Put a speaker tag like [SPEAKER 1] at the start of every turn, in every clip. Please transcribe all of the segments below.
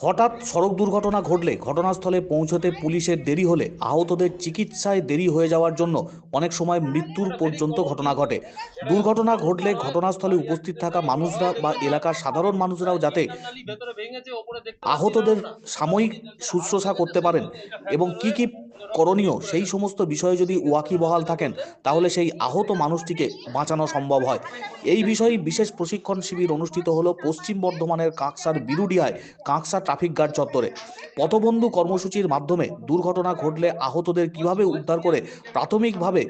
[SPEAKER 1] হঠাৎ সড়ক দুর্ঘটনা ঘটলে ঘটনাস্থলে পৌঁছতে পুলিশের দেরি হলে আহতদের চিকিৎসায় দেরি হয়ে যাওয়ার জন্য অনেক সময় মৃত্যুর পর্যন্ত ঘটনা ঘটে। দুর্ঘটনা ঘটলে ঘটনাস্থলে উপস্থিত থাকা মানুষরা বা এলাকার সাধারণ মানুষরাও যাতে আহতদের সাময়িক শুশ্রূষা করতে পারেন এবং কি কি করণীয়, সেই সমস্ত বিষয়ে যদি ওয়াকিবহাল থাকেন, তাহলে সেই আহত মানুষটিকে বাঁচানো সম্ভব হয়। এই বিষয়ে বিশেষ প্রশিক্ষণ শিবির অনুষ্ঠিত হলো পশ্চিম বর্ধমানের কাঁকসার বিরুডিয়ায় কাঁকসা ট্রাফিক গার্ড চত্বরে। পথবন্ধু কর্মসূচির মাধ্যমে দুর্ঘটনা ঘটলে আহতদের কীভাবে উদ্ধার করে, প্রাথমিকভাবে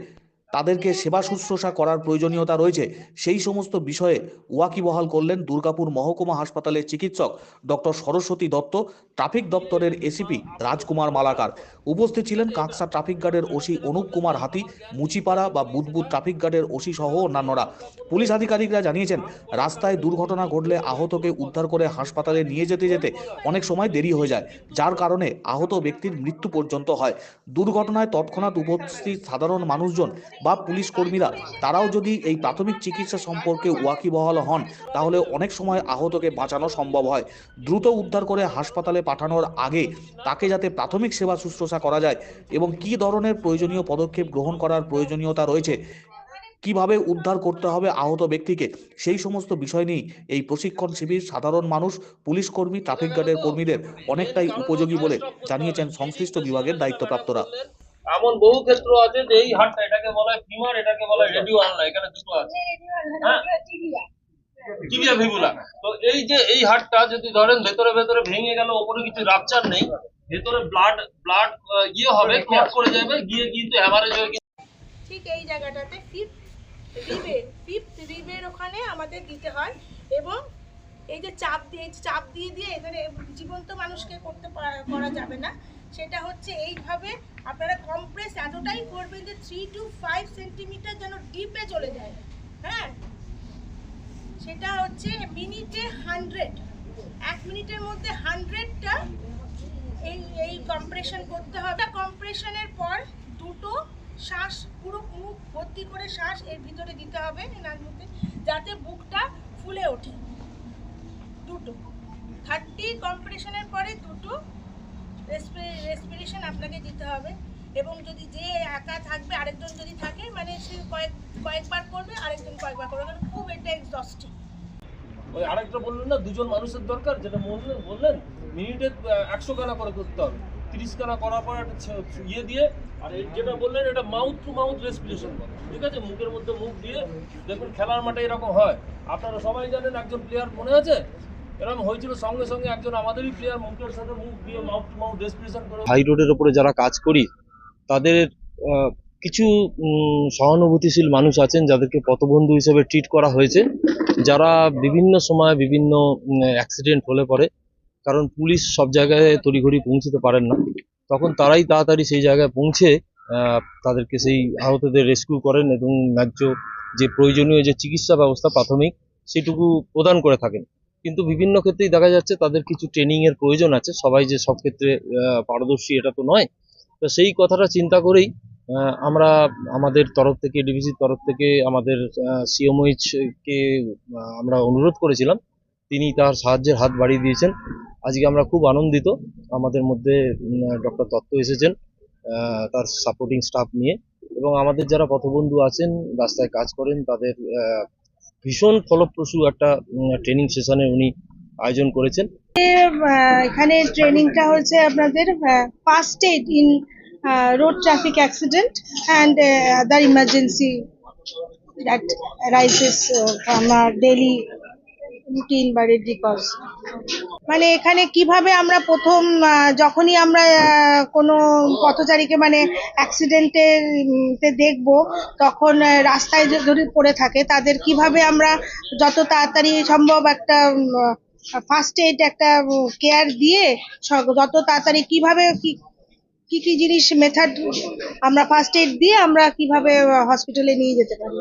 [SPEAKER 1] তাদেরকে সেবা শুশ্রূষা করার প্রয়োজনীয়তা রয়েছে। সেই সমস্ত বিষয়ে ওয়াকিবহাল করলেন দুর্গাপুর মহকুমা হাসপাতালের চিকিৎসক ডক্টর সরস্বতী দত্ত, ট্রাফিক দপ্তরের এসিপি রাজকুমার মালাকার। উপস্থিত ছিলেন কাঁকসা ট্রাফিক গার্ডের ওসি অনুপ কুমার হাতি, মুচিপাড়া বা বুদবুদ ট্রাফিক গার্ডের ওসি সহ অন্যান্যরা। পুলিশ আধিকারিকরা জানিয়েছেন, রাস্তায় দুর্ঘটনা ঘটলে আহতকে উদ্ধার করে হাসপাতালে নিয়ে যেতে যেতে অনেক সময় দেরি হয়ে যায়, যার কারণে আহত ব্যক্তির মৃত্যু পর্যন্ত হয়। দুর্ঘটনায় তৎক্ষণাৎ উপস্থিত সাধারণ মানুষজন বা পুলিশ কর্মীরা, তারাও যদি এই প্রাথমিক চিকিৎসা সম্পর্কে ওয়াকিবহাল হন, তাহলে অনেক সময় আহতকে বাঁচানো সম্ভব হয়। দ্রুত উদ্ধার করে হাসপাতালে পাঠানোর আগে তাকে যাতে প্রাথমিক সেবা শুশ্রূষা করা যায় এবং কী ধরনের প্রয়োজনীয় পদক্ষেপ গ্রহণ করার প্রয়োজনীয়তা রয়েছে, কীভাবে উদ্ধার করতে হবে আহত ব্যক্তিকে, সেই সমস্ত বিষয় নিয়েই এই প্রশিক্ষণ শিবির সাধারণ মানুষ, পুলিশ কর্মী, ট্রাফিক গার্ডের কর্মীদের অনেকটাই উপযোগী বলে জানিয়েছেন সংশ্লিষ্ট বিভাগের দায়িত্বপ্রাপ্তরা।
[SPEAKER 2] এমন বহু ক্ষেত্র আছে যে এই হাটটা এটাকে বলা হয় ফিমার এটাকে বলা হয় রেডিও আনলা এখানে দুটো আছে। হ্যাঁ। টিবিয়া ভিবুলা তো এই যে এই হাটটা যদি ধরেন ভেতরে ভেতরে ভেঙে গেল ওপরে কিছু রাপচার নেই ভেতরে ব্লাড ব্লাড ইয়ে হবে ক্লট করে যাবে গিয়ে কিন্তু হ্যামারেজ হয়ে গিয়ে
[SPEAKER 3] ঠিক এই জায়গাটাতে ফিফথ রিবে ফিফথ রিবের ওখানে আমাদের দিতে হয় এবং এই যে চাপ দিয়ে চাপ দিয়ে দিয়ে এখানে জীবন্ত মানুষকে করতে করা যাবে না। সেটা হচ্ছে এইভাবে আপনারা কম্প্রেস এতটাই করবেন যে থ্রি টু ফাইভ সেন্টিমিটার যেন ডিপে চলে যায়। হ্যাঁ? সেটা হচ্ছে মিনিটে হান্ড্রেড এক মিনিটের মধ্যে হান্ড্রেডটা এই এই কম্প্রেশন করতে হবে। কম্প্রেশনের পর দুটো শ্বাস, পুরো মুখ ভর্তি করে শ্বাস এর ভিতরে দিতে হবে এনার মধ্যে যাতে বুকটা ফুলে ওঠে। দুটো। থার্টি কম্প্রেশনের পরে দুটো রেসপিরেশন আপনাকে দিতে হবে এবং যদি যে একা থাকবে, আরেকজন যদি থাকে মানে সে কয়েক, কয়েকবার করবে, আরেকজন কয়েকবার করবে। কারণ খুব এটা এক্সস্টিং
[SPEAKER 2] ওই আরেকটা বললেন না, দুজন মানুষের দরকার, যেটা বললেন বললেন মিনিটে একশো কানা করে করতে হবে। তিরিশ কানা করার পর একটা ইয়ে দিয়ে, আর যেটা বললেন, এটা মাউথ টু মাউথ রেসপিরেশন করে। ঠিক আছে? মুখের মধ্যে মুখ দিয়ে, দেখুন খেলার মাঠে এরকম হয়। আপনারা সবাই জানেন, একজন প্লেয়ার মনে আছে?
[SPEAKER 4] হাই রোডের ওপরে যারা কাজ করি, তাদের কিছু সহানুভূতিশীল মানুষ আছেন যাদেরকে পথবন্ধু হিসেবে ট্রিট করা হয়েছে। যারা বিভিন্ন সময় বিভিন্ন অ্যাক্সিডেন্ট হলে পরে, কারণ পুলিশ সব জায়গায় তড়িঘড়ি পৌঁছতে পারেন না। তখন তারাই তাড়াতাড়ি সেই জায়গায় পৌঁছে তাদেরকে সেই আহতদের রেস্কিউ করেন এবং ন্যায্য যে প্রয়োজনীয় যে চিকিৎসা ব্যবস্থা প্রাথমিক, সেটুকু প্রদান করে থাকেন। কিন্তু বিভিন্ন ক্ষেত্রেই দেখা যাচ্ছে তাদের কিছু ট্রেনিং এর প্রয়োজন আছে। সবাই যে সব ক্ষেত্রে পারদর্শী এটা তো নয়। তো সেই কথাটা চিন্তা করেই আমরা আমাদের তরফ থেকে ডিভিসির তরফ থেকে আমাদের সিএমওইচ কে আহ, আমরা অনুরোধ করেছিলাম। তিনি তার সাহায্যের হাত বাড়িয়ে দিয়েছেন। আজকে আমরা খুব আনন্দিত আমাদের মধ্যে ডক্টর দত্ত এসেছেন তার সাপোর্টিং স্টাফ নিয়ে। এবং আমাদের যারা পথবন্ধু আছেন রাস্তায় কাজ করেন তাদের ভীষণ ফলপ্রসূ একটা ট্রেনিং সেশনে উনি আয়োজন করেছেন।
[SPEAKER 5] এখানে ট্রেনিংটা হয়েছে আপনাদের first aid in road traffic accident and other emergency that rises from daily routine বা মানে এখানে কীভাবে আমরা প্রথম যখনই আমরা কোনো পথচারীকে মানে অ্যাক্সিডেন্টে দেখব, তখন রাস্তায় যদি পড়ে থাকে, তাদের কীভাবে আমরা যত তাড়াতাড়ি সম্ভব একটা ফার্স্ট এইড একটা কেয়ার দিয়ে যত তাড়াতাড়ি কীভাবে কি কি জিনিস মেথড আমরা ফার্স্ট এইড দিয়ে আমরা কীভাবে হসপিটালে নিয়ে যেতে পারি।